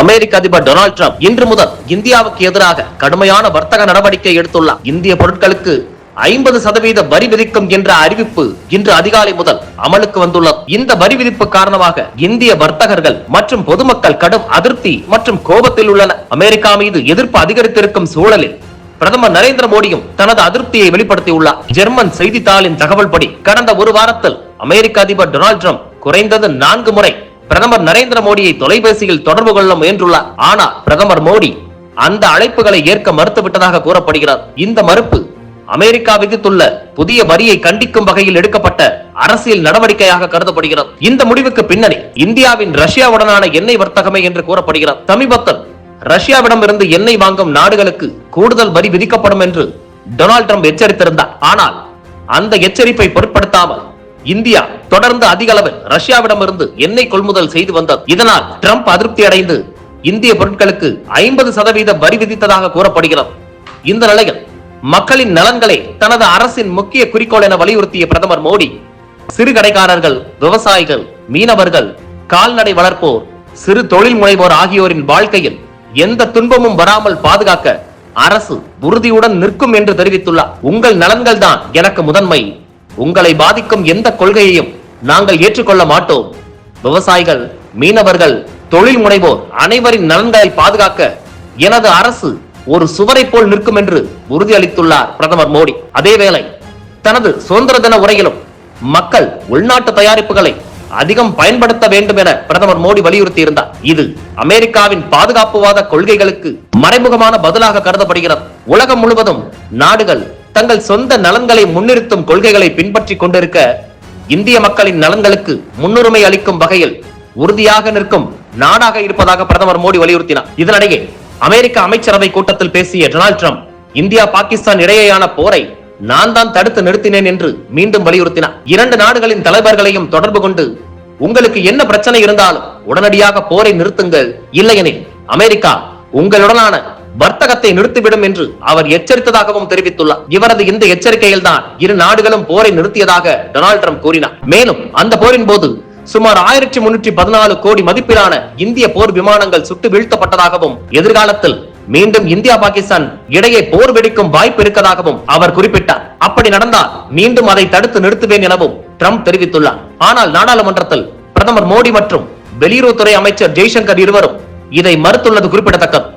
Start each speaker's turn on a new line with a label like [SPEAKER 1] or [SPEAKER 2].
[SPEAKER 1] அமெரிக்க அதிபர் Donald Trump இன்று முதல் இந்தியாவுக்கு எதிராக கடுமையான வர்த்தக நடவடிக்கை எடுத்துள்ளார். இந்திய பொருட்களுக்கு ஐம்பது சதவீத வரி விதிக்கும் என்ற அறிவிப்பு இன்று அதிகாலை முதல் அமலுக்கு வந்துள்ளது. இந்த வரி விதிப்பு காரணமாக இந்திய வர்த்தகர்கள் மற்றும் பொதுமக்கள் கடும் அதிருப்தி மற்றும் கோபத்தில் உள்ளனர். அமெரிக்கா மீது எதிர்ப்பு அதிகரித்திருக்கும் சூழலில் பிரதமர் நரேந்திர மோடியும் தனது அதிருப்தியை வெளிப்படுத்தியுள்ளார். ஜெர்மன் செய்தித்தாளின் தகவல்படி கடந்த ஒரு வாரத்தில் அமெரிக்க அதிபர் டொனால்ட் டிரம்ப் குறைந்தது நான்கு முறை பிரதமர் நரேந்திர மோடியை தொலைபேசியில் தொடர்பு கொள்ள முயன்றுள்ளார். ஆனால் பிரதமர் மோடி அந்த அழைப்புகளை ஏற்க மறுத்துவிட்டதாக கூறப்படுகிறார். இந்த மறுப்பு அமெரிக்கா விதித்துள்ள புதிய வரியை கண்டிக்கும் வகையில் எடுக்கப்பட்ட அரசியல் நடவடிக்கையாக கருதப்படுகிறது. இந்த முடிவுக்கு பின்னணி இந்தியாவின் ரஷ்யாவுடனான எண்ணெய் வர்த்தகமே என்று கூறப்படுகிறது சமீபத்தில் ரஷ்யாவிடமிருந்து எண்ணெய் வாங்கும் நாடுகளுக்கு கூடுதல் வரி விதிக்கப்படும் என்று டொனால்ட் ட்ரம்ப் எச்சரித்திருந்தார். ஆனால் அந்த எச்சரிப்பை பொருட்படுத்தாமல் இந்தியா தொடர்ந்து அதிக அளவில் ரஷ்யாவிடமிருந்து எண்ணெய் கொள்முதல் செய்து வந்தது இதனால் ட்ரம்ப் அதிருப்தி அடைந்து இந்திய பொருட்களுக்கு ஐம்பது சதவீத வரி விதித்ததாக கூறப்படுகிறது. இந்த நிலையில் மக்களின் நலன்களை தனது அரசின் முக்கிய குறிக்கோள் என வலியுறுத்திய பிரதமர் மோடி சிறு கடைக்காரர்கள் விவசாயிகள் மீனவர்கள் கால்நடை வளர்ப்போர் சிறு தொழில் முனைவோர் ஆகியோரின் வாழ்க்கையில் எந்த துன்பமும் வராமல் பாதுகாக்க அரசு உறுதியுடன் நிற்கும் என்று தெரிவித்துள்ளார். உங்கள் நலன்கள் தான் எனக்கு முதன்மை. உங்களை பாதிக்கும் எந்த கொள்கையையும் நாங்கள் ஏற்றுக்கொள்ள மாட்டோம். விவசாயிகள் மீனவர்கள் தொழில் முனைவோர் அனைவரின் நலன்களை பாதுகாக்க எனது அரசு ஒரு சுவரை போல் நிற்கும் என்று உறுதியளித்துள்ளார் பிரதமர் மோடி. அதேவேளை தனது சுதந்திர தின உரையிலும் மக்கள் உள்நாட்டு தயாரிப்புகளை அதிகம் பயன்படுத்த வேண்டும் என பிரதமர் மோடி வலியுறுத்தி இருந்தார் இது அமெரிக்காவின் பாதுகாப்புவாத கொள்கைகளுக்கு மறைமுகமான பதிலாக கருதப்படுகிறது. உலகம் முழுவதும் நாடுகள் தங்கள் சொந்த நலன்களை முன்னிறுத்தும் கொள்கைகளை பின்பற்றி கொண்டிருக்க இந்திய மக்களின் நலன்களுக்கு முன்னுரிமை அளிக்கும் வகையில் உறுதியாக நிற்கும் நாடாக இருப்பதாக பிரதமர் மோடி வலியுறுத்தினார். இதனிடையே அமெரிக்க அமைச்சரவை கூட்டத்தில் பேசிய டொனால்ட் ட்ரம்ப் இந்தியா பாகிஸ்தான் இடையேயான போரை நான் தான் தடுத்து நிறுத்தினேன் என்று மீண்டும் வலியுறுத்தினார். இரண்டு நாடுகளின் தலைவர்களையும் தொடர்பு கொண்டு உங்களுக்கு என்ன பிரச்சனை இருந்தாலும் உடனடியாக போரை நிறுத்துங்கள். இல்லையெனில் அமெரிக்கா உங்களுடனான வர்த்தகத்தை நிறுத்திவிடும் என்று அவர் எச்சரித்ததாகவும் தெரிவித்துள்ளார். இவரது இந்த எச்சரிக்கையில் தான் இரு நாடுகளும் போரை நிறுத்தியதாக டொனால்ட் ட்ரம்ப் கூறினார். மேலும் அந்த போரின் போது சுமார் ஆயிரத்தி முன்னூற்றி பதினாலு கோடி மதிப்பிலான இந்திய போர் விமானங்கள் சுட்டு வீழ்த்தப்பட்டதாகவும் எதிர்காலத்தில் மீண்டும் இந்தியா பாகிஸ்தான் இடையே போர் வெடிக்கும் வாய்ப்பு இருக்கதாகவும் அவர் குறிப்பிட்டார். அப்படி நடந்தால் மீண்டும் அதை தடுத்து நிறுத்துவேன் எனவும் ட்ரம்ப் தெரிவித்துள்ளார். ஆனால் நாடாளுமன்றத்தில் பிரதமர் மோடி மற்றும் வெளியுறவுத்துறை அமைச்சர் ஜெய்சங்கர் இருவரும் இதை மறுத்துள்ளது குறிப்பிடத்தக்கது.